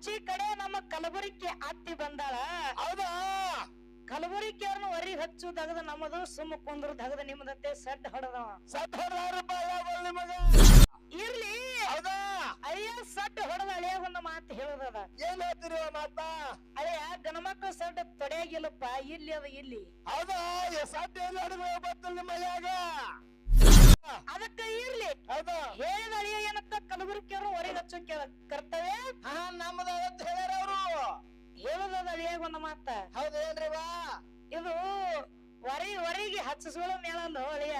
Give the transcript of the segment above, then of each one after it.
ಆಚೆ ಕಡೆ ನಮ್ಮ ಕಲಬುರಗಿ ಅತ್ತಿ ಬಂದಾಳ. ಹೌದಾ? ಕಲಬುರಗಿ ಅವ್ರನ್ನ ಹೊರಿ ಹಚ್ಚು ದಗದ ನಮ್ಮದು ಸುಮ್ಮ ಕುಂದ್ರು ದಗದ ನಿಮ್ದಂತೆ ಸಡ್ ಹೊಡೆದವ. ಸಡ್ ಹೊಡೆದ ನಿಮಗ? ಇರ್ಲಿ. ಹೌದಾ? ಅಳಿಯ ಸಡ್ ಹೊಡೆದ ಅಳಿಯ ಒಂದು ಮಾತು ಹೇಳದದ. ಏನ್ ಹೇಳ್ತೀರಿ ಮಾತ? ಅಳಿಯ ಗಣಮಕ್ಕ ಸಡ್ ತೊಡೆಯಾಗಿಲ್ಲಪ್ಪ ಇಲ್ಲಿ ಅದ ಇಲ್ಲಿ ಹೌದಾ? ಸಡ್ ಏನ್ ಹೊಡೆದ ಬರ್ತಲ್ಲ ನಿಮ್ಮ ಮೈಯಾಗ ಅದಕ್ಕ ಇರ್ಲಿ. ಹೌದಾ? ಹೇಳಿದ ಅಳಿಯ ಏನಂತ ಕಲಬುರಗಿ ಅವರು ಹೊರಗೆ ಹಚ್ಚೋ ಕರ್ತವ್ಯ? ಹಾ ನಮ್ಮದ ಅಂತ ಹೇಳ್ಯಾರ ಅವ್ರು. ಹೇಳದದ ಅಳಿಯಾಗ ಒಂದು ಮಾತ. ಹೌದೇನ್ರಿ ಬಾ. ಇದು ವರಿ ಹೊರಗೆ ಹಚ್ಚಿಸುವ ಮೇಳಂದು ಅಳಿಯ?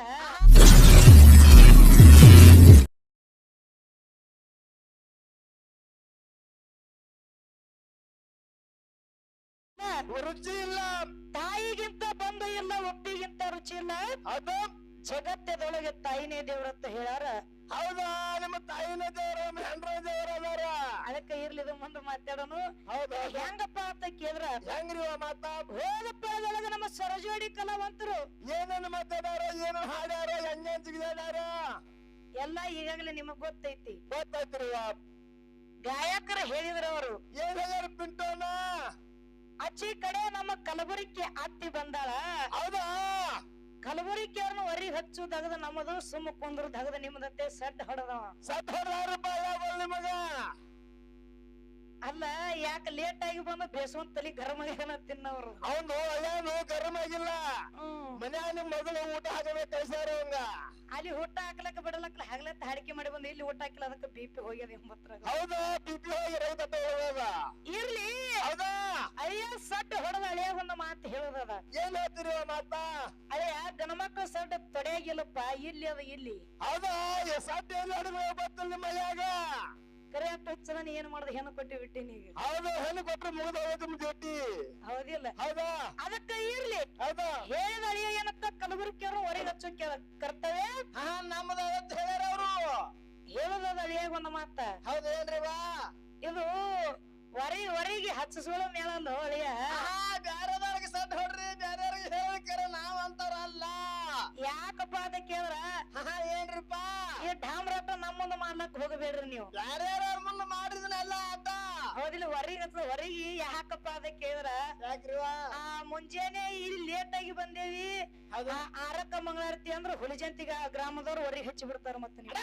ರುಚಿ ಇಲ್ಲ. ತಾಯಿಗಿಂತ ಬಂದು ಇಲ್ಲ ಒಪ್ಪಿಗಿಂತ ರುಚಿ ಇಲ್ಲ? ಅದು ಜಗತ್ತದೊಳಗೆ ತಾಯಿನೇ ದೇವ್ರತ್ತ ಹೇಳ್ಯಾರ. ಹೌದಾ? ನಿಮ್ಮ ತಾಯಿನ ದೇವ್ರ ಹೆಂಡ್ರ ದೇವ್ರ ಅದಾರ? ಅದಕ್ಕೆ ಇರ್ಲಿದ ಮುಂದೆ ಮಾತಾಡೋನು. ಹೌದಾ ಹೆಂಗಪ್ಪ ಅಂತ ಕೇಳಿದ್ರ? ಹೆಂಗ್ರಿ ಮಾತಾ? ಹೋದ ಪಳದೊಳಗ ನಮ್ಮ ಸರಜೋಡಿ ಕಲಾವಂತರು. ಏನೇನು ಮಾತಾಡಾರ ಏನು ಹಾಡ್ಯಾರ ಹೆಂಗೇನ್ ಜಿಗಿದಾರ? ಎಲ್ಲ ಈಗಾಗಲೇ ನಿಮಗ್ ಗೊತ್ತೈತಿ. ಗೊತ್ತೈತ್ರಿ ಗಾಯಕರ ಗಾಯಕರು ಹೇಳಿದ್ರ ಅವರು. ಏನ್ ಹೇಳ್ಯಾರ ಪಿಂಟೋನ? ಅಚ್ಚಿ ಕಡೆ ನಮ್ಮ ಕಲಬುರಕ್ಕೆ ಅತ್ತಿ ಬಂದಾಳ. ಹೌದಾ? ಕಲಬುರಗಿ ಅವ್ರನ್ನ ಹೊರಿ ಹಚ್ಚು, ದಗದ ನಮ್ಮದು, ಸುಮ್ಮ ಕುಂದ್ರು, ದಗದ ನಿಮ್ಮದಂತೆ ಸಡ್ ಹೊಡೆದವ. ಸಡ್ ಹೊಡ್ದಾರಪ್ಪ ಯಾವಾಗ ನಿಮಗ? ಅಲ್ಲ ಯಾಕ ಲೇಟ್ ಆಗಿ ಬಂದ? ತಲೆ ತಲಿ ಆಗ್ಯಾನ ತಿನ್ನವ್ರು ಅವನು ಅಯ್ಯಾನು ಗರಂ ಆಗಿಲ್ಲ. ಮನ್ಯಾಗ ನಿಮ್ ಮಗಳು ಊಟ ಹಾಕಬೇಕು ಕಳ್ಸ್ಯಾರ ಅವಂಗ ಅಲ್ಲಿ ಊಟ ಹಾಕ್ಲಕ್ಕ ಬಿಡಲಕ್ಕ ಹಗಲತ್ತ ಹಾಡಿಕೆ ಮಾಡಿ ಬಂದ ಇಲ್ಲಿ ಊಟ ಹಾಕಿಲ್ಲ ಅದಕ್ಕೆ ಬಿ ಪಿ ಹೋಗ್ಯದ ಎಂಬತ್ರಾಗ ಹೌದಾ ಬಿಪಿ ಹೋಗಿ ರೈತ ಹೋಗೋದ ಇರ್ಲಿ. ಹೌದಾ? ಅಳಿಯ ಸಡ್ ಹೊಡೆದ ಅಳಿಯ ಒಂದು ಮಾತು ಹೇಳದದ. ಏನ್ ಹೇಳ್ತೀರಿ ಮಾತ? ಅಳಿಯ ಗಣಮಕ್ಳ ಸಟ್ ತೊಡೆಯಾಗಿಲ್ಲಪ್ಪ ಇಲ್ಲಿ ಅದ ಇಲ್ಲಿ ಹೌದಾ? ಸಟ್ ಏನ್ ಹೊಡೆದ ಬರ್ತಲ್ಲ ನಿಮ್ಮ ಮೈಯಾಗ ಕರೆ ಹಚ್ಚದ ನೀ ಏನ್ ಮಾಡ್ದೆ? ಹೆಣ್ಣು ಕೊಟ್ಟಿ ಬಿಟ್ಟಿನಿ ಈಗ. ಹೌದು ಹೆಣ್ಣು ಕೊಟ್ರೆ ಮುಗಿದ ಹೋಯ್ತು ನಿಮ್ ಡ್ಯೂಟಿ ಹೌದಿಲ್ಲ. ಹೌದಾ? ಅದಕ್ಕ ಇರ್ಲಿ. ಹೌದಾ? ಹೇಳಿದ ಅಳಿಯ ಏನಂತ ಕಲಬುರಗಿ ಅವ್ರನ್ನ ಹೊರಗೆ ಹಚ್ಚೋ ಕರ್ತವ್ಯ ಹಾ ನಮ್ಮದ ಅಂತ ಹೇಳ್ಯಾರ ಅವ್ರು. ಹೇಳದದ ಅಳಿಯಾಗ ಒಂದು ಮಾತ. ಹೌದೇನ್ರಿ ಬಾ. ಇದು ಹೊರಿ ಹೊರಗೆ ಹಚ್ಚಿಸುವ ಮೇಳಲ್ಲ ಅಳಿಯ? ಬ್ಯಾರೆದವ್ರಿಗೆ ಸಟ್ ಹೊಡ್ರಿ ಬ್ಯಾರೆಯವ್ರಿಗೆ ಹೇಳಿಕರ ನಾವ್ ಅಂತಾರಲ್ಲ. ಯಾಕಪ್ಪ ಅದ ಕೇಳ್ರ? ಹಾ ಏನ್ರಿಪ್ಪ ಡಾಮ್ರಾಟ ಮಾಡ್ಲಕ್ ಹೋಗಬೇಡ್ರಿ ನೀವು. ಬ್ಯಾರ್ಯಾರ ಮುಂದೆ ಮಾಡಿದ್ನೆಲ್ಲ ಆತ. ಹೌದಿಲ್ಲ ಹೊರಗೆ ಹೊರಗಿ ಯಾಕಪ್ಪ ಅದ ಕೇಳ್ರ ಯಾಕ್ರಿ ಆ ಮುಂಜಾನೆ ಇಲ್ಲಿ ಲೇಟ್ ಆಗಿ ಬಂದೇವಿ. ಹೌದು. ಆ ಆರಕ್ಕ ಮಂಗಳಾರತಿ ಅಂದ್ರ ಹುಲಿಜಂತಿಗ ಗ್ರಾಮದವ್ರು ಹೊರಗೆ ಹಚ್ಚಿ ಬಿಡ್ತಾರ ಮತ್ತೆ ನೀವು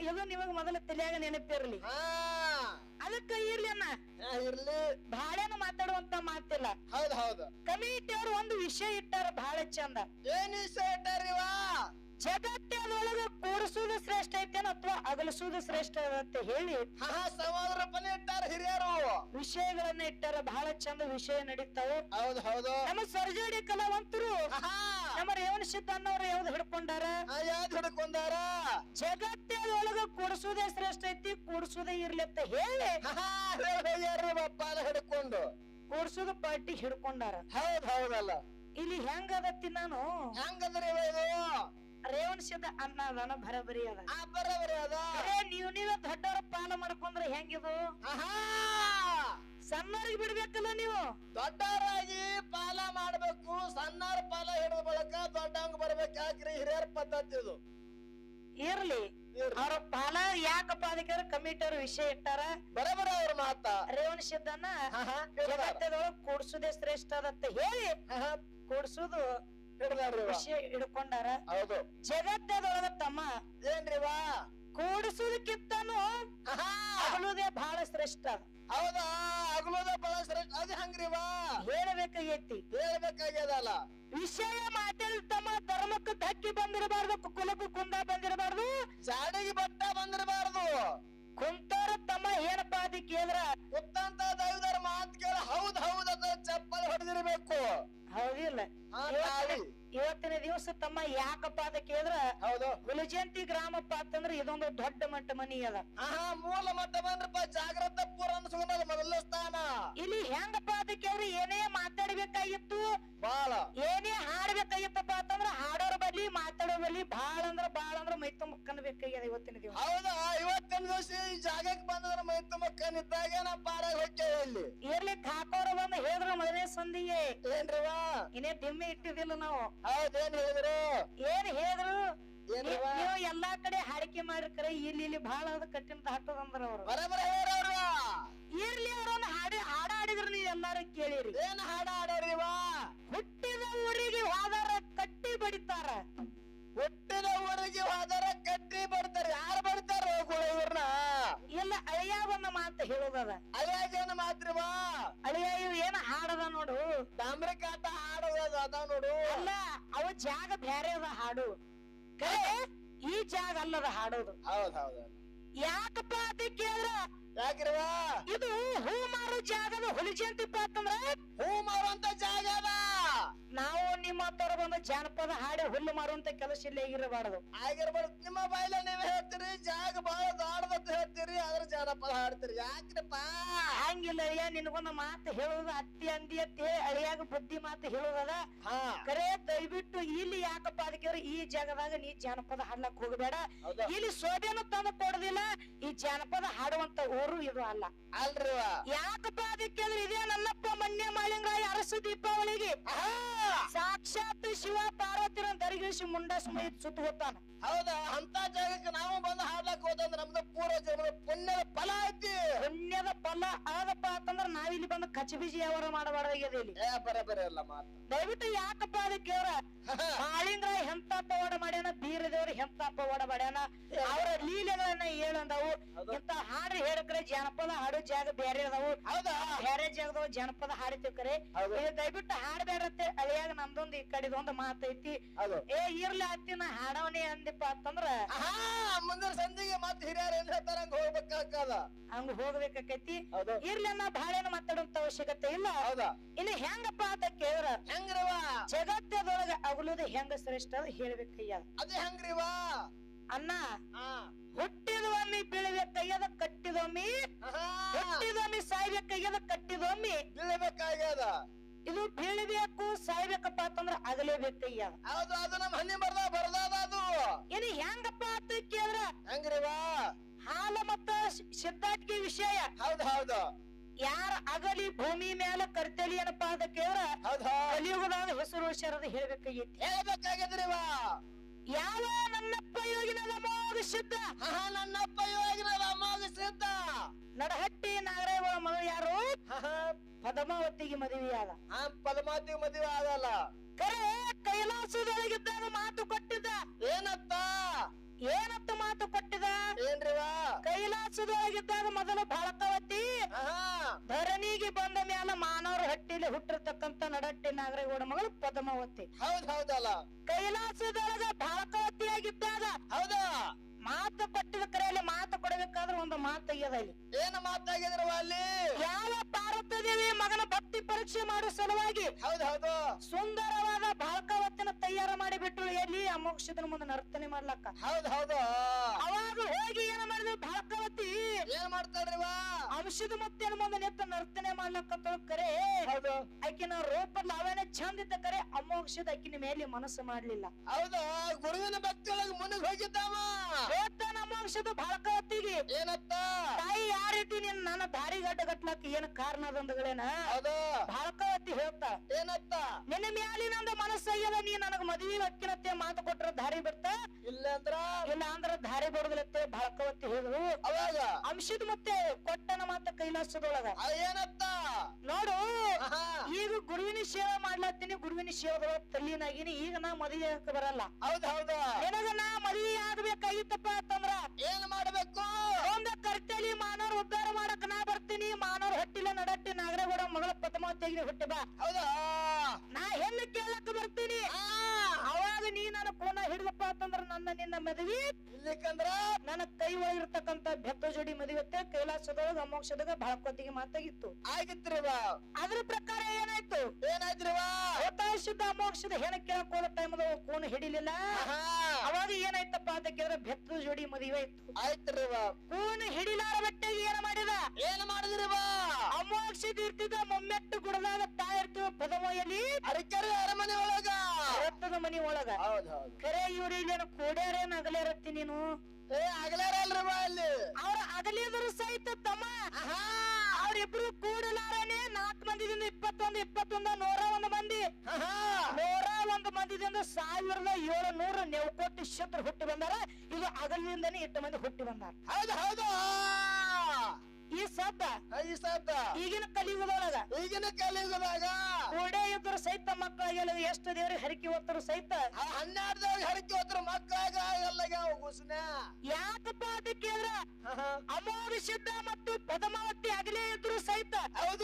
ಇದು ನಿಮಗ್ ಮೊದಲ ತಲೆಯಾಗ ನೆನಪಿರ್ಲಿ. ಹಾ. ಅದಕ್ಕ ಇರ್ಲಿ ಅಣ್ಣ. ಹಾ, ಇರ್ಲಿ. ಬಹಳೇನು ಮಾತಾಡುವಂತ ಮಾತಿಲ್ಲ. ಹೌದ್ ಹೌದು. ಕಮಿಟಿ ಅವ್ರು ಒಂದು ವಿಷಯ ಇಟ್ಟಾರ ಬಹಳ ಚಂದ. ಏನ್ ವಿಷಯ ಇಟ್ಟಾರಿ ವಾ ಕೂಡಿಸುದು ಶ್ರೇಷ್ಠ ಐತೇನ ಅಥವಾ ಅಗಲಿಸುದು ಶ್ರೇಷ್ಠ ಅಂತ ಹೇಳಿ ಹಾ ಇಟ್ಟಾರ ಹಿರಿಯರು. ವಿಷಯಗಳನ್ನ ಇಟ್ಟಾರ ಬಹಳ ಚಂದ ವಿಷಯ ನಡೀತಾವು. ಹೌದು ಹೌದು. ನಮ್ಮ ಸರ್ಜಡಿ ಕಲಾವಂತರು ನಮ್ಮ ರೇವಣ ಸಿದ್ದಣ್ಣವ್ರು ಯಾವ್ದು ಹಿಡ್ಕೊಂಡಾರ? ಯಾವ್ದ್ ಹಿಡ್ಕೊಂಡಾರ? ಜಗತ್ತದೊಳಗ ಕೂಡಿಸುವುದೇ ಶ್ರೇಷ್ಠ ಐತಿ ಕೂಡಿಸುವುದೇ ಇರ್ಲಿ ಅಂತ ಹೇಳಿ ಬಪ್ಪಾಲ ಹಿಡ್ಕೊಂಡು. ಕೂಡಿಸುದು ಪಾರ್ಟಿ ಹಿಡ್ಕೊಂಡಾರ. ಹೌದ್ ಹೌದಲ್ಲ. ಇಲ್ಲಿ ಹೆಂಗದತ್ತಿ ನಾನು? ಹೆಂಗಂದ್ರೆ ರೇವಣ ಅನ್ನ ಅದನ ಬರಬರಿ ಅದ. ಆ ಬರಬರಿ ಅದ. ಅರೇ ನೀವ್ ನೀವೇ ದೊಡ್ಡವ್ರ ಪಾನ ಮಾಡ್ಕೊಂಡ್ರೆ ಹೆಂಗಿದು? ಸಣ್ಣವ್ರಿಗೆ ಬಿಡ್ಬೇಕಲ್ಲ ನೀವು. ದೊಡ್ಡವರಾಗಿ ಪಾಲ ಮಾಡ್ಬೇಕು ಸಣ್ಣವ್ರ ಪಾಲ ಹಿಡಿದ ಬಳಕ ದೊಡ್ಡವಂಗ ಬರ್ಬೇಕು. ಯಾಕ್ರಿ? ಹಿರಿಯರ ಪದ್ಧತಿ ಇದು. ಇರ್ಲಿ. ಅವ್ರ ಪಾಲ ಯಾಕಪ್ಪ ಅದಕ್ಕೆ ಕಮಿಟಿ ಅವ್ರ ವಿಷಯ ಇಟ್ಟಾರ? ಬರಬರ ಅವ್ರ ಮಾತ. ರೇವಣ. ಜಗತ್ತದೊಳಗ ಕೂಡ್ಸುದೇ ಶ್ರೇಷ್ಠ ಅದತ್ತ. ಹೇಳಿ. ಕೂಡ್ಸುದು ವಿಷಯ ಹಿಡ್ಕೊಂಡಾರ. ಹೌದು. ಜಗತ್ತದೊಳಗ ತಮ್ಮ ಏನ್ರಿವಾ? ಕೂಡಿಸುದಕ್ಕಿಂತನು ಅಗಲುದೇ ಬಹಳ ಶ್ರೇಷ್ಠ. ಹೌದಾ? ಅಗಲುದೇ ಬಹಳ ಶ್ರೇಷ್ಠ. ಅದ್ ಹಂಗ್ರಿವಾ? ಹೇಳ್ಬೇಕಾಗೈತಿ. ಹೇಳ್ಬೇಕಾಗ್ಯದಲ್ಲ. ವಿಷಯ ಮಾತಾಡಿದ ತಮ್ಮ ಧರ್ಮಕ್ಕೆ ಧಕ್ಕಿ ಬಂದಿರಬಾರ್ದು ಕುಲಕ್ಕೂ ಕುಂದ ಬಂದಿರಬಾರ್ದು. ಜಾಡಿಗೆ ಬಟ್ಟ ಬಂದಿರಬಾರ್ದು. ಕುಂತಾರ ತಮ್ಮ ಏನಪ್ಪಾ ಅದಿ ಕೇಂದ್ರ ಗೊತ್ತಂತ ಧರ್ಮ ಅಂತ ಕೇಳ ಹೌದ್ ಹೌದ್ ಅಂತ ಚಪ್ಪಲ್ ಹೊಡೆದಿರ್ಬೇಕು. ಹೌದಿಲ್ಲ. ಇವತ್ತಿನ ದಿವಸ ತಮ್ಮ ಯಾಕಪ್ಪ ಅದ ಕೇಳಿದ್ರ ಹೌದು. ಗುಲಜಂತಿ ಗ್ರಾಮಪ್ಪ ಅಂತಂದ್ರೆ ಇದೊಂದು ದೊಡ್ಡ ಮಟ್ಟ ಮನಿ ಅದ. ಆಹಾ ಮೂಲ ಮಟ್ಟ ಬಂದ್ರಪ್ಪ ಜಾಗ್ರತ ಪೂರ ಅನ್ಸ್ಕೊಂಡಲ್ಲ ಮೊದಲ ಸ್ಥಾನ. ಇಲ್ಲಿ ಹೆಂಗಪ್ಪ ಅದ ಕೇಳಿದ್ರೆ ಏನೇ ಮಾತಾಡ್ಬೇಕಾಗಿತ್ತು? ಬಾಳ. ಏನೇ ಹಾಡ್ಬೇಕಾಗಿತ್ತಪ್ಪ ಅಂತಂದ್ರ ಹಾಡೋರ್ ಬಲ್ಲಿ ಮಾತಾಡೋ ಬಲ್ಲಿ ಬಾಳ ಅಂದ್ರ ಬಾಳ ಅಂದ್ರ ಮೈ ತುಂಬ ಕನ್ಬೇಕಾಗ್ಯದ ಇವತ್ತಿನ ದಿವಸ. ಹೌದಾ ಇವತ್ತಿನ ದಿವಸ ಈ ಜಾಗಕ್ಕೆ ಬಂದ್ರ ಮೈ ತುಂಬ ಇದ್ದಾಗ ನಾ ಪಾರಾಗ ಹೋಗ್ತೇವೆ ಇಲ್ಲಿ. ಇರ್ಲಿ ಕಾಕೋರ ಬಂದು ಹೇಳಿದ್ರು ಮೊದಲನೇ ಸಂದಿಗೆ ಏನ್ರಿವಾ ಇನ್ನೇ ದಿಮ್ಮೆ ಇಟ್ಟಿದಿಲ್ಲ ನಾವು. ಹೌದೇನ್ ಹೇಳಿದ್ರು? ಏನ್ ಹೇಳಿದ್ರು? ನೀವು ಎಲ್ಲಾ ಕಡೆ ಹಾಡಿಕೆ ಮಾಡಿರ್ಕರೆ ಇಲ್ಲಿ ಇಲ್ಲಿ ಬಹಳ ಅದ ಕಠಿಣ ಹಾಕೋದಂದ್ರ ಅವ್ರು. ಬರಬರ ಹೇಳ್ರವ್ರ ಇರ್ಲಿ ಅವ್ರನ್ನ ಹಾಡಿ ಹಾಡ ಹಾಡಿದ್ರು ನೀವ್ ಎಲ್ಲಾರು ಕೇಳಿರಿ. ಏನ್ ಹಾಡ? ಜಾಗ ಅಲ್ಲದ ಹಾಡೋದು. ಹೌದ್ ಹೌದು ಯಾಕಪ್ಪ ಅಂತ ಕೇಳಿದ್ರ? ಯಾಕಿರುವ ಇದು ಹೂ ಮಾರೋ ಜಾಗದ ಹುಲಿಜಂತಿಪ್ಪ ಅಂತಂದ್ರ ಹೂ ಮಾರುವಂತ ಜಾಗ ಅದ. ನಾವು ನಿಮ್ಮ ತರ ಬಂದ ಜಾನಪದ ಹಾಡಿ ಹುಲ್ಲು ಮಾರುವಂತ ಕೆಲಸ ಇಲ್ಲಿ ಆಗಿರಬಾರದು ಆಗಿರ್ಬಾರ್ದು ನಿಮ್ಮ ಬಾಯಿಲ ನೀವ್ ಹೇಳ್ತೀರಿ ಜಾಗ ಬಹಳ ದಾಡದಂತ ಹೇಳ್ತೀರಿ ಆದ್ರೆ ಜಾನಪದ ಹಾಡ್ತೀರಿ. ಯಾಕ್ರಿಪ್ಪ? ಹಂಗಿಲ್ಲ ಅಳಿಯ ನಿನಗೊಂದು ಮಾತು ಹೇಳುದ ಅತ್ತಿ ಅಂದಿ ಅತ್ತಿ ಅಳಿಯಾಗ ಬುದ್ಧಿ ಮಾತು ಹೇಳೋದದ ಕರೆ ದಯವಿಟ್ಟು ಇಲ್ಲಿ ಯಾಕಪ್ಪ ಅದಕ್ಕೆ ಈ ಜಾಗದಾಗ ನೀ ಜಾನಪದ ಹಾಡ್ಲಕ್ ಹೋಗಬೇಡ. ಇಲ್ಲಿ ಸೋಬೆನು ತಂದು ಕೊಡುದಿಲ್ಲ ಈ ಜಾನಪದ ಹಾಡುವಂತ ಊರು ಇದು ಅಲ್ಲ. ಅಲ್ರಿ ಯಾಕಪ್ಪ ಅದಕ್ಕೆ ಅಂದ್ರೆ ಇದೇ ನನ್ನಪ್ಪ ಮನ್ಯ ಮಾಳಿಂಗರಾಯ ಅರಸು ದೀಪಾವಳಿಗೆ. ಸಾಕ್ಷಾತ್ ಶಿವ ದರಿಗಿಳಿಸಿ ಮುಂಡ ಸುಮ್ಮನೆ ಸುತ್ತ ಹೋಗ್ತಾನ. ಹೌದಾ? ಅಂತ ಜಾಗಕ್ಕೆ ನಾವು ಬಂದು ಹಾಡ್ಲಕ್ ಹೋದಂದ್ರ ನಮ್ದು ಪೂರ್ವ ಜನ್ಮದ ಪುಣ್ಯದ ಫಲ ಐತಿ. ಪುಣ್ಯದ ಫಲ ಆದಪ್ಪ ಅಂತಂದ್ರ ನಾವಿಲ್ಲಿ ಬಂದು ಕಚಬೀಜಿ ವ್ಯವಹಾರ ಮಾಡಬಾರ್ದಾಗ್ಯದ ಇಲ್ಲಿ. ಏ ಅಲ್ಲ ಮಾತು. ದಯವಿಟ್ಟು ಯಾಕಪ್ಪ ಅದಕ್ಕೆ ಅವ್ರ ಮಾಳಿಂಗರಾಯ ಎಂತ ಪವಾಡ ಮಾಡ್ಯಾನ? ಬೀರದೇವ್ರ ಎಂತ ಪವಾಡ ಮಾಡ್ಯಾನ? ಅವರ ಲೀಲೆಗಳನ್ನ ಹೌದು. ಇಂತ ಹಾಡು ಹೇಳಕ್ರೆ ಜಾನಪದ ಹಾಡು ಜಾಗ ಬೇರೆ ಅದಾವು. ಹೌದಾ? ಬೇರೆ ಜಾಗದವು ಜನಪದ ಹಾಡ್ತಿರ್ಕರೆ ಹೌದು. ಏ ದಯವಿಟ್ಟು ಹಾಡ್ಬೇಡತ್ತೆ ಅಳಿಯಾಗ ನಮ್ದೊಂದು ಈ ಒಂದು ಮಾತೈತಿ. ಏ ಇರ್ಲಿ ಆತಿ ನಾ ಹಾಡವನೇ ಅಂದಿಪ್ಪ ಅಂತಂದ್ರ. ಮುಂದಿನ ಸಂಧಿಗೆ ಮತ್ ಹಿರಿಯರ್ ಏನ್ ಹೇಳ್ತಾರ? ಹಂಗ ಹೋಗ್ಬೇಕಾಗ್ತದ. ಹಂಗ ಹೋಗ್ಬೇಕಾಕೈತಿ. ಇರ್ಲಿ ನಾ ಬಾಳೆನ ಮಾತಾಡುವಂತ ಅವಶ್ಯಕತೆ ಇಲ್ಲ. ಹೌದಾ. ಇನ್ನು ಹೆಂಗಪ್ಪ ಅಂತ ಕೇಳಿದ್ರ. ಹೆಂಗ್ರವ? ಜಗತ್ತದೊಳಗ ಅಗಲುದ ಹೆಂಗ ಶ್ರೇಷ್ಠ ಅದ ಹೇಳ್ಬೇಕಯ್ಯ. ಅದೇ ಹೆಂಗ್ರಿವ? ಅನ್ನ ಹಾ ಹುಟ್ಟಿದೊಮ್ಮಿ ಬೆಳಿಬೇಕಾಗ್ಯದ ಕಟ್ಟಿದೊಮ್ಮಿ ಹುಟ್ಟಿದೊಮ್ಮಿ ಸಾಯ್ಬೇಕಾಗ್ಯದ ಕಟ್ಟಿದೊಮ್ಮಿ. ಬೀಳಬೇಕಾಗ್ಯದ ಇದು ಬೀಳಬೇಕು ಸಾಯ್ಬೇಕಪ್ಪ ಅಂತಂದ್ರ ಅಗಲೇಬೇಕಯ್ಯ ಹೌದು ಅದು ನಮ್ಮ ಹನಿ ಬರ್ದ ಬರ್ದಾದ ಅದು. ಇನ್ನು ಹೆಂಗಪ್ಪ ಅಂತ ಕೇಳ್ರ ಹೆಂಗ್ರಿವ ಹಾಲ ಮತ್ತ ಸಿದ್ಧಾಟಿಕೆ ವಿಷಯ. ಹೌದು ಹೌದು. ಯಾರ ಅಗಲಿ ಭೂಮಿ ಮೇಲೆ ಕರ್ತಲಿ ಏನಪ್ಪಾ ಅಂತ ಕೇಳಿದ್ರ? ಕಲಿಯುಗದಾಗ ಹೆಸರು ಶರದ ಹೇಳ್ಬೇಕಾಗೈತಿ ಹೇಳ್ಬೇಕಾಗ್ಯದ್ರಿವ ಯಾವ ನನ್ನಪ್ಪ ಯೋಗಿನದ ಮೋಗ ಸಿದ್ಧ ನನ್ನಪ್ಪ ಯೋಗಿನದ ಮೋಗ ಸಿದ್ಧ ನಡಹಟ್ಟಿ ನಾಗರೇವ ಮಗ ಯಾರು? ಪದ್ಮಾವತಿಗೆ ಮದುವೆಯಾದ. ಆ ಪದಮಾತಿ ಮದುವೆ ಆಗಲ್ಲ ಕರೆ ಕೈಲಾಸದೊಳಗಿದ್ದಾಗ ಮಾತು ಕೊಟ್ಟಿದ್ದ. ಏನತ್ತ? ಏನತ್ತ ಮಾತು ಕೊಟ್ಟಿದ? ಏನ್ರಿವಾ? ಕೈಲಾಸದೊಳಗಿದ್ದಾಗ ಮೊದಲು ಬಾಳಕವತಿ. ಆಹಾ. ಧರಣಿಗೆ ಬಂದ ಮ್ಯಾಲ ಮಾನವರ ಹಟ್ಟಿಲಿ ಹುಟ್ಟಿರ್ತಕ್ಕಂತ ನಡಟ್ಟಿ ನಾಗರೇಗೌಡ ಮಗಳು ಪದ್ಮಾವತಿ. ಹೌದ್ ಹೌದಲ್ಲ. ಕೈಲಾಸದೊಳಗ ಬಾಳಕವತಿಯಾಗಿದ್ದಾಗ ಹೌದಾ? ಮಾತು ಕೊಟ್ಟಿದ ಕರೆಯಲ್ಲಿ ಮಾತು ಕೊಡಬೇಕಾದ್ರೆ ಒಂದು ಮಾತು ತೆಗೆಯದ ಇಲ್ಲಿ. ಏನು ಮಾತಾಗಿದ್ರವ ಅಲ್ಲಿ? ಯಾವ ಪಾರ್ವತ ದೇವಿ ಮಗನ ಭಕ್ತಿ ಪರೀಕ್ಷೆ ಮಾಡೋ ಸಲುವಾಗಿ ಹೌದೌದು ಹೌದು. ಸುಂದರವಾದ ಬಾಳಕವತ್ತಿನ ತಯಾರು ಮಾಡಿ ಬಿಟ್ಟು ಎಲ್ಲಿ ಅಮೋಕ್ಷದ ಮುಂದೆ ನರ್ತನೆ ಮಾಡ್ಲಕ್ಕ? ಹೌದೌದು ಹೌದು. ಅವಾಗ ಅಂಶದ ಮತ್ತೆ ಮುಂದೆ ನಿಂತು ನರ್ತನೆ ಮಾಡ್ಲಕ್ಕರೆ ಹೌದು. ಆಕಿನ ರೂಪ ಲಾವಣ್ಯ ಚಂದ ಇದ್ದ ಕರೆ ಅಮೋಕ್ಷದ ಆಕಿನ ಮೇಲೆ ಮನಸ್ಸು ಮಾಡ್ಲಿಲ್ಲ. ಹೌದಾ? ಗುರುವಿನ ಭಕ್ತಿಯೊಳಗೆ ಮುನಿಗ್ ಹೋಗಿದ್ದಾವ? ಹೇಳ್ತಾನ ಅಮೋಕ್ಷದ ಬಾಳಕವತ್ತಿಗೆ ಏನತ್ತ? ತಾಯಿ ಯಾವ ರೀತಿ ನೀನ್ ನನ್ನ ದಾರಿ ಗಡ್ಡ ಕಟ್ಲಕ್ಕೆ ಏನ್ ಕಾರಣ ಅದಂದಗಳೇನ ಹೌದು? ಬಾಳಕವತಿ ಹೇಳ್ತಾ. ಏನತ್ತ? ನಿನ್ನ ಮ್ಯಾಲಿನಂದ ಮನಸ್ಸಾಗ್ಯದ ನೀ ನನಗ ಮದುವೆ ಹಕ್ಕಿನತ್ತೆ ಮಾತು ಕೊಟ್ರ ದಾರಿ ಬಿಡ್ತ? ಇಲ್ಲ ಅಂದ್ರ? ಇಲ್ಲ ಅಂದ್ರ ದಾರಿ ಬಿಡುದಿಲ್ಲತ್ತೆ ಬಾಳಕವತಿ ಹೇಳಿದ್ರು. ಅವಾಗ? ಅಂಶದ ಮತ್ತೆ ಕೊಟ್ಟನ ಮಾತ ಕೈಲಾಸದೊಳಗ. ಏನತ್ತ? ನೋಡು ಈಗ ಗುರುವಿನ ಸೇವೆ ಮಾಡ್ಲತ್ತೀನಿ ಗುರುವಿನ ಸೇವೆದೊಳಗ ತಲ್ಲಿನಾಗಿನಿ ಈಗ ನಾ ಮದುವೆ ಬರಲ್ಲ. ಹೌದ್ ಹೌದ. ನಿನಗ ನಾ ಮದುವೆ ಆಗ್ಬೇಕಾಗಿತ್ತಪ್ಪ ಅಂತಂದ್ರ? ಏನ್ ಮಾಡ್ಬೇಕು? ಒಂದ ಕರ್ತಲಿ ಮಾನವ್ರ ಉದ್ಧಾರ ಮಾಡಕ್ ನಾ ಬರ್ತೀನಿ. ಮಾನವ್ರ ಹೊಟ್ಟಿಲ ನಡಟ್ಟಿ. ನಾಗರಗೌಡ ಮಗಳ ಪದ್ಮಾವತಿಯಾಗಿ ಹುಟ್ಟಿ ಬಾ. ಹೌದಾ? ನಾ ಹೆಣ್ಣು ಕೇಳಕ್ ಬರ್ತೀನಿ. ಆ, ಅವಾಗ ನೀ ನನ್ನ ಕೋನ ಹಿಡಿದಪ್ಪ ಅಂತಂದ್ರ ನನ್ನ ನಿನ್ನ ಮದುವೆ. ಇಲ್ಲಿಕಂದ್ರ ನನ್ನ ಕೈ ಒಳಗಿರ್ತಕ್ಕಂತ ಬೆತ್ತ ಜೋಡಿ ಮದುವೆ ಕೈಲಾಸದೊಳಗ ಅಮೋಕ್ಷದಾಗ ಕೊತ್ತಿಗೆ ಮಾತಾಗಿತ್ತು. ಆಗಿತ್ರಿವ. ಅದ್ರ ಪ್ರಕಾರ ಏನಾಯ್ತು? ಏನಾಯ್ತ್ರಿವ? ಶುದ್ಧ ಅಮೋಕ್ಷದ ಹೆಣ ಕೇಳಕ್ ಹೋದ ಟೈಮ್ ಕೋನ ಹಿಡಿಲಿಲ್ಲ. ಆಹಾ. ಅವಾಗ ಏನಾಯ್ತಪ್ಪ ಅಂತ ಕೇಳಿದ್ರೆ ಬೆತ್ತದ ಜೋಡಿ ಮದುವೆ ಇತ್ತು ಆಯ್ತ್ರಿವ. ಕೋಣ ಹಿಡಿಲಾರ ಬಟ್ಟೆಗೆ ಏನ್ ಮಾಡಿದ? ಏನ್ ಮಾಡಿದ್ರಿವ? ಅಮೋಕ್ಷದ ಇರ್ತಿದ್ದ ಮೊಮ್ಮೆಟ್ಟು ಗುಡದಾಗ ತಾಯಿರ್ತಿವ ಇರ್ತೀವ ಪದಮಯಲ್ಲಿ ಅರಿಕೆರೆ ಅರಮನೆ ಒಳಗ ರಕ್ತದ ಮನಿ ಒಳಗ. ಹೌದು ಹೌದು. ಖರೆ ಕೋಡ್ಯಾರ ಏನ್ ಕೋಡ್ಯಾರೇನ್ ಅಗಲೇರತ್ತಿ ನೀನು? ಏ ಆಗ್ಲಾರಲ್ರಿವ ಅಲ್ಲಿ. ಅವ್ರ ಅಗಲಿದ್ರು ಸಹಿತ ತಮ್ಮ. ಅವ್ರಿಬ್ರು ಕೂಡಲಾರನೆ ನಾಲ್ಕು ಮಂದಿದಿಂದ ಇಪ್ಪತ್ತೊಂದು ಇಪ್ಪತ್ತೊಂದ ನೂರ ಒಂದು ಮಂದಿ. ನೂರ ಒಂದು ಮಂದಿದಿಂದ ಸಾವಿರದ ಏಳು ನೂರು ನೆವಕೋಟಿ ಶತ್ರು ಹುಟ್ಟಿ ಬಂದಾರ. ಇದು ಅಗಲಿಂದನೇ ಇಟ್ಟು ಮಂದಿ ಹುಟ್ಟಿ ಬಂದಾರ. ಹೌದು ಹೌದು. ಈ ಶಬ್ದ ಈ ಶಬ್ದ ಈಗಿನ ಕಲಿಯುಗದೊಳಗ ಈಗಿನ ಕಲಿಯುಗದಾಗ ಕೂಡ ಇದ್ರು ಸಹಿತ ಮಕ್ಕಳಿಗೆಲ್ಲ ಎಷ್ಟು ದೇವ್ರಿಗೆ ಹರಿಕೆ ಹೊತ್ತರು ಸಹಿತ? ಆ ಹನ್ನೆರಡದಾಗ ಹರಕೆ ಹೋದ್ರ ಮಕ್ಕಳಾಗ ಎಲ್ಲ ಗುಸ್ನ ಯಾಕಪ್ಪ ಅಂತ ಕೇಳಿದ್ರ ಅಮೋಘ ಸಿದ್ಧ ಮತ್ತು ಪದಮಾವತಿ ಅಗಲೇ ಇದ್ರು ಸಹಿತ ಹೌದು.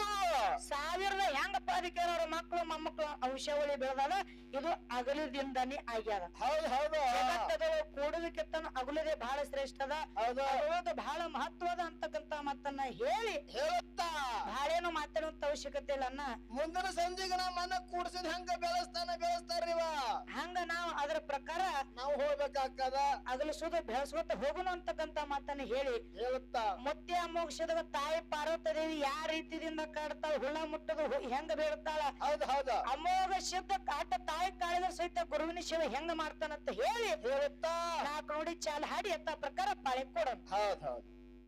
ಅದಕ್ಕೆ ಅವ್ರ ಮಕ್ಕಳು ಮೊಮ್ಮಕ್ಕಳು ವಂಶಾವಳಿ ಬೆಳೆದಾಗ ಇದು ಅಗಲದಿಂದಾನೆ ಆಗ್ಯಾದ. ಹೌದು ಹೌದು. ಜಗತ್ತದ ಕೂಡುವಿಕೆತ್ತನ ಅಗಲದೇ ಬಹಳ ಶ್ರೇಷ್ಠ ಅದ ಹೌದು. ಅದ್ರೊಳಗ ಬಹಳ ಮಹತ್ವದ ಅಂತಕ್ಕಂತ ಮಾತನ್ನ ಹೇಳಿ. ಹೇಳುತ್ತಾ? ಬಹಳೇನು ಮಾತಾಡುವಂತ ಅವಶ್ಯಕತೆ ಇಲ್ಲ ಮುಂದಿನ ಸಂಜೆಗೆ ನಮ್ಮನ್ನ ಮನ ಕೂಡ್ಸಿದ ಹಂಗ ಬೆಳೆಸ್ತಾನ ಬೆಳೆಸ್ತಾರ ಹಂಗ ನಾವು ಪ್ರಕಾರ ನಾವು ಹೋಗ್ಬೇಕಾಗ್ತದ? ಸುದ ಬೆಳೆಸ್ಕೊತ ಹೋಗೋಣ ಅಂತಕ್ಕಂತ ಮಾತನ್ನ ಹೇಳಿ. ಹೇಳುತ್ತಾ? ಮತ್ತೆ ಮೋಕ್ಷದ ತಾಯಿ ಪಾರ್ವತ ದೇವಿ ಯಾವ ರೀತಿಯಿಂದ ಕಾಡ್ತಾಳ ಹುಳ ಮುಟ್ಟದು ಹೆಂಗ ಬೀಳ್ತಾಳ? ಹೌದ ಹೌದು. ಅಮೋಘ ಶಬ್ದ ಕಾಟ ತಾಯಿ ಕಾಳಿದ ಸಹಿತ ಗುರುವಿನ ಶಿವ ಹೆಂಗ ಮಾಡ್ತಾನಂತ ಹೇಳಿ ಹೇಳುತ್ತಾ? ನಾಲ್ಕು ನೋಡಿ ಚಾಲ ಹಾಡಿ ಅಂತ ಪ್ರಕಾರ ಪಾಳೆ ಕೊಡೋಣ. ಹೌದ್ ಹೌದು.